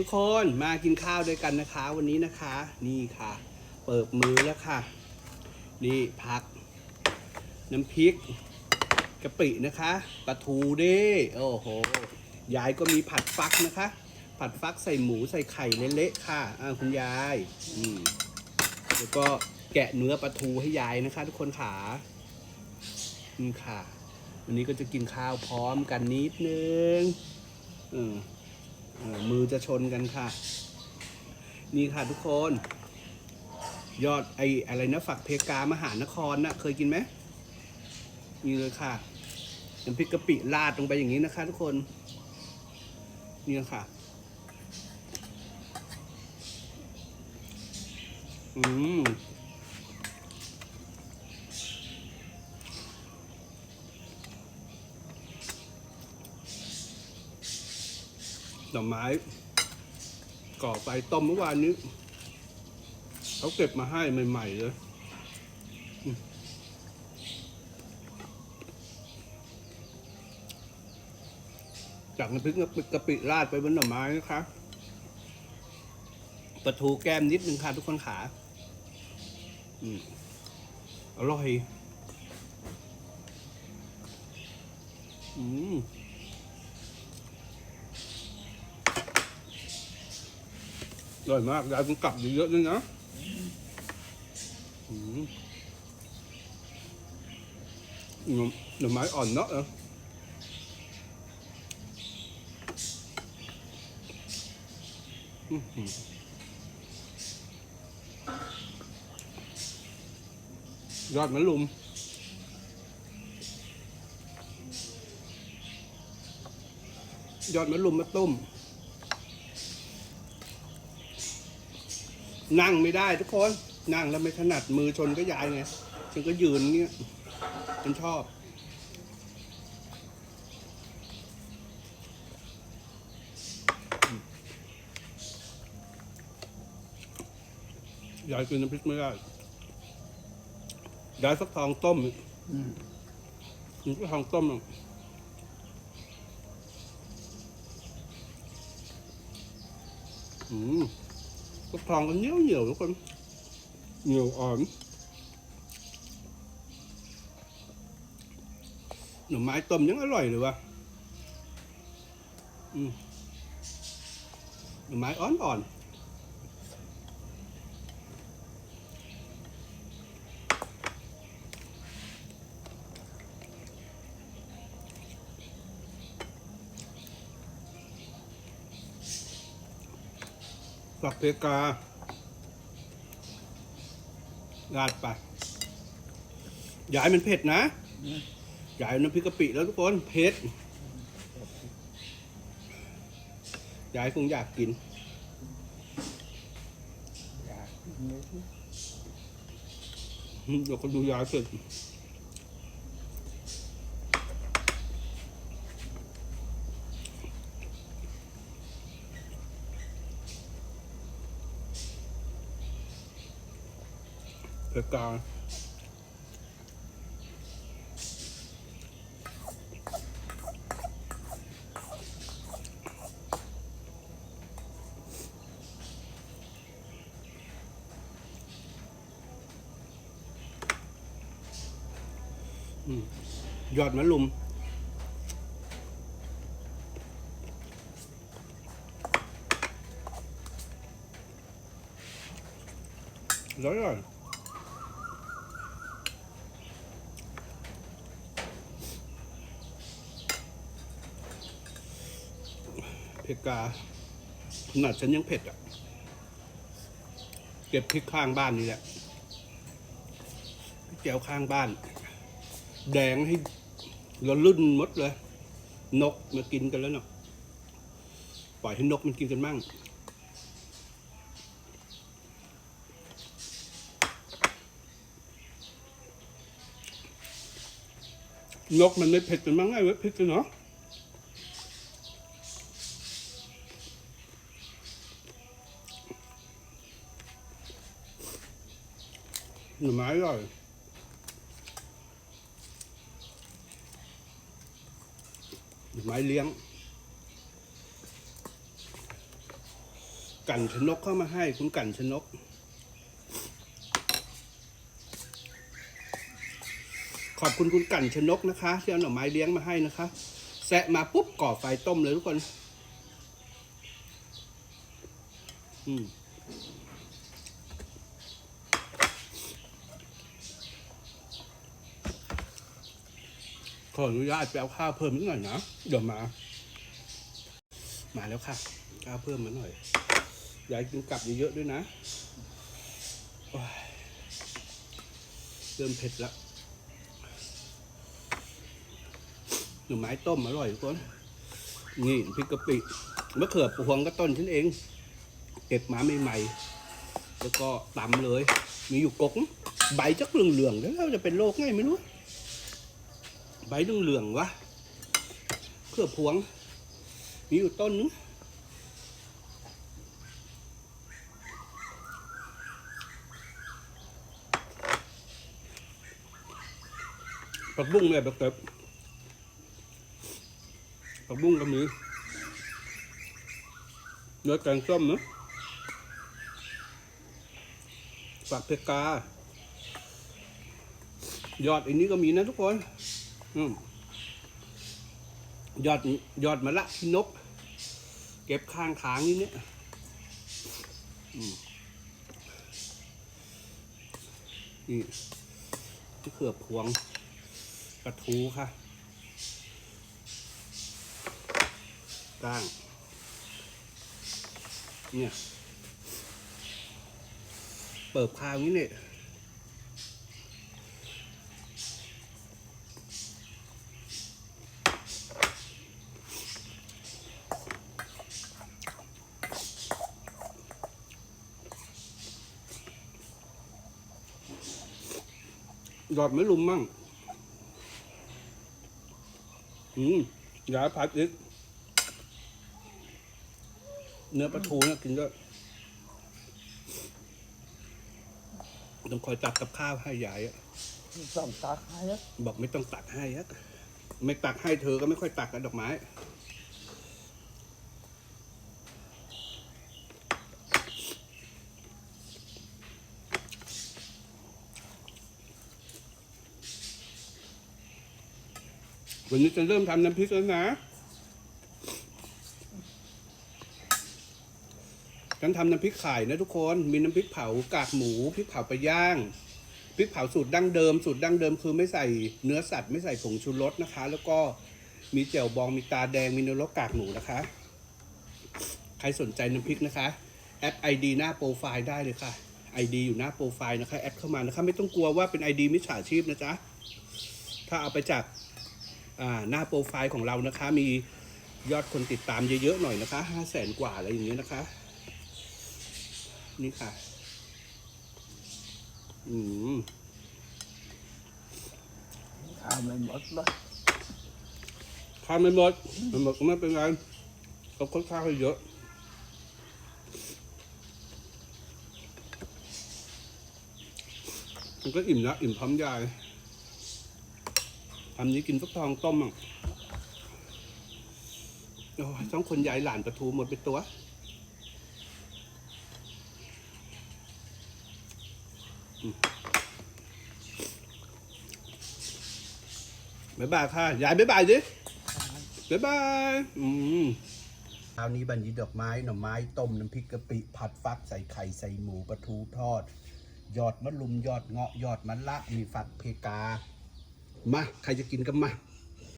ทุกคนมากินข้าวด้วยกันนะคะ วันนี้นะคะ นี่ค่ะ เปิดมือแล้วค่ะ นี่ผัก น้ำพริกกะปินะคะปลาทูเด้โอ้โหยายก็มีผัดฟักนะคะ ผัดฟักใส่หมูใส่ไข่เละๆค่ะอ่าคุณยายอืมแล้วก็แกะเนื้อปลาทูให้ยายนะคะ ทุกคนขานี่ค่ะ วันนี้ก็จะกินข้าวพร้อมกันนิดนึงออเออ มือจะชนกันค่ะ นี่ค่ะทุกคน ยอดไออะไรนะฝักเพกามหานครนะ่ะเคยกินไหมนี่เลยค่ะน้ำพริกกะปิราดลงไปอย่างนี้นะคะ ทุกคน นี่ค่ะ อืม ดอไม้ ก่อไฟต้มเมื่อวานนี้เขาเก็บมาให้ใหม่ๆเลยจากน้ำพริกกะปิราดไปบนหน่อไม้นะคะปลาทูแก้มนิดนึงค่ะทุกคนขาอืมอร่อย อืม ร่อยมากยายคุณกลับเยอะๆด้วยนะอืมหน่อไม้อ่อนเนาะอออื้ออยอดมะลุมยอดมะลุมมาต้ม นั่งไม่ได้ทุกคน นั่งแล้วไม่ถนัดมือชนก็ยายไงฉันก็ยืนเงี้ยฉันชอบยายกินน้ำพริกไม่ได้ยายฟักทองต้มอืมกินฟักทองต้มอะอืม ฟักทองก็เหนียวเหนียวๆทุกคนเหนียวอ่อนหน่อไม้ต้มยังอร่อยเลยวะอืมหน่อไม้อ่อนอ่อน ฝักเพการาดไปอย่าให้มันเผ็ดนะอย่าให้น้ำพริกกะปิแล้วทุกคนเผ็ดยายคงอยากกินอยากกินเลยอืมเดี๋ยวคนดูยายเสร็จ เพกาอืมยอดมะลุมร้อยร้อย เผ็ดกาขนาดฉันยังเผ็ดอะ เก็บพริกข้างบ้านนี่แหละพริกแก้วข้างบ้าน แดงให้เราลุ่นหมดเลย นกมากินกันแล้วเนาะปล่อยให้นกมันกินกันมั่งนกมันไม่เผ็ดกันมั้งไอ้เว้ยเผ็ดกันเนาะ น่อไม้อร่อยหน่อไม้เลี้ยง กันชนกเข้ามาให้คุณกันชนกขอบคุณคุณกันชนกนะคะที่เอาหน่อไม้เลี้ยงมาให้นะคะ แซะมาปุ๊บก่อไฟต้มเลยทุกคน อืม ขออนุญาตไปเอาข้าวเพิ่มนิดหน่อยนะ เดี๋ยวมา มาแล้วค่ะ ข้าวเพิ่มมาหน่อย อยากกินกลับเยอะๆด้วยนะ เริ่มเผ็ดละหน่อไม้ต้มอร่อยทุกคน นี่พริกกะปิมะเขือพวงก็ต้นฉันเอง เก็บมาใหม่ๆ แล้วก็ตำเลย มีอยู่กกนะใบจักเหลืองๆแล้วจะเป็นโรคไงไม่รู้ ใบเหลืองๆวะเขือพวง มีอยู่ต้นนึงผักบุ้งเนี่ยแบบเก็บผักบุ้งก็มีเนื้อแกงส้มเนอะฝักเพกา ยอดอันนี้ก็มีนะทุกคน ยอดยอดมะละที่นก เก็บข้างทางนี่เนี่ยนี่เขือพวงกระทูค่ะก้าง เนี่ย เปิดคางนี้เนี่ย ยอดไม่ลุมมั่งอืมยาพัดอีกเนื้อปลาทูเนี่ยกินด้วยต้องคอยตักกับข้าวให้ยายอะสองตาใครอะบอกไม่ต้องตักให้อะไม่ตักให้เธอก็ไม่ค่อยตักกันดอกไม้ วันนี้จะเริ่มทำน้ำพริกแล้วนะ ฉันทำน้ำพริกไข่นะทุกคน มีน้ำพริกเผากากหมู พริกเผาไปย่าง พริกเผาสูตรดั้งเดิม สูตรดั้งเดิมคือไม่ใส่เนื้อสัตว์ไม่ใส่ผงชูรสนะคะ แล้วก็มีแจ่วบองมีตาแดงมีเนื้อรสกากหมูนะคะ ใครสนใจน้ำพริกนะคะแอดไอดีหน้าโปรไฟล์ได้เลยค่ะไอดีอยู่หน้าโปรไฟล์นะคะแอดเข้ามานะคะ ไม่ต้องกลัวว่าเป็นไอดีมิจฉาชีพนะจ๊ะ ถ้าเอาไปจาก หน้าโปรไฟล์ของเรานะคะ มียอดคนติดตามเยอะๆหน่อยนะคะห้าแสนกว่าอะไรอย่างเงี้ยนะคะ นี่ค่ะ อืมทำไม่หมดเลยข้าวไม่หมดไม่หมดก็ไม่เป็นไรเราค้นข้าวให้เยอะมันก็อิ่มแล้วอิ่มพร้อมยาย ทำนี้กินฟักทองต้มอะโอ้ยต้องคนยายหลานปลาทูหมดไปตัว บ๊ายบายค่ะ ยายบ๊ายบายดิบ๊ายบาย อืมเช้านี้บันยีดอกไม้หน่อไม้ต้มน้ำพริกกะปิผัดฟักใส่ไข่ใส่หมูปลาทูทอด ยอดมะลุมยอดเงาะยอดมะละมีฝักเพกา มา ใครจะกินก็มา